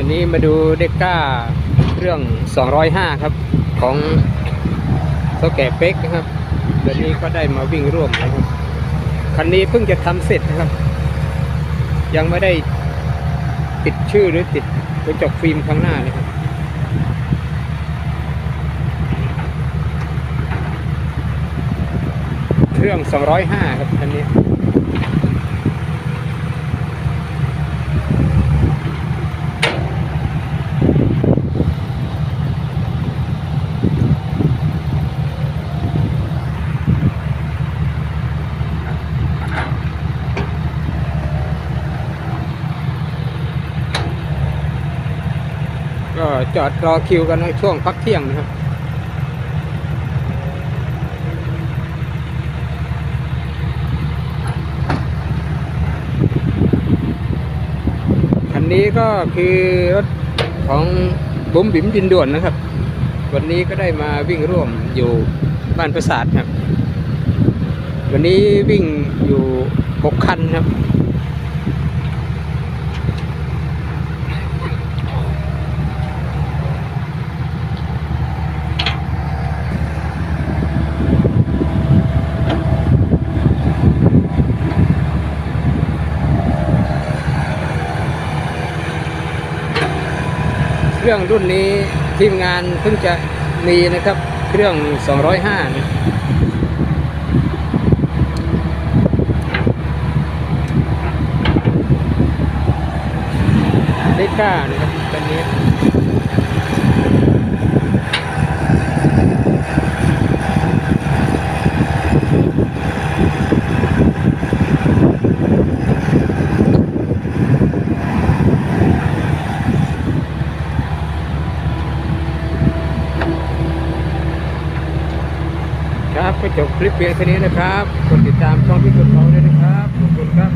อันนี้มาดูเด็กก้าเครื่อง 205 ครับ ของเท่าแก่เป๊กนะครับเดี๋ยวนี้ก็ได้มาวิ่งร่วมนะครับคันนี้เพิ่งจะทำเสร็จนะครับ ยังไม่ได้ติดชื่อหรือติดกระจกฟิล์มข้างหน้านะครับเครื่อง 205 ครับคันนี้ ก็จอดรอคิวกันในช่วงพักเที่ยงนะครับคันนี้ก็คือรถของบุ๋มบิ๋มดินด่วนนะครับ วันนี้ก็ได้มาวิ่งร่วมอยู่บ้านประสาทครับ วันนี้วิ่งอยู่หกคันครับ เครื่องรุ่นนี้ทีมงานเพิ่งจะมีนะครับ เครื่อง 205นะได้ค่านะครับตอนนี้ ครับก็จบคลิปเพียงเท่านี้นะครับ กดติดตามช่องพี่กดเขาด้วยนะครับ ขอบคุณครับ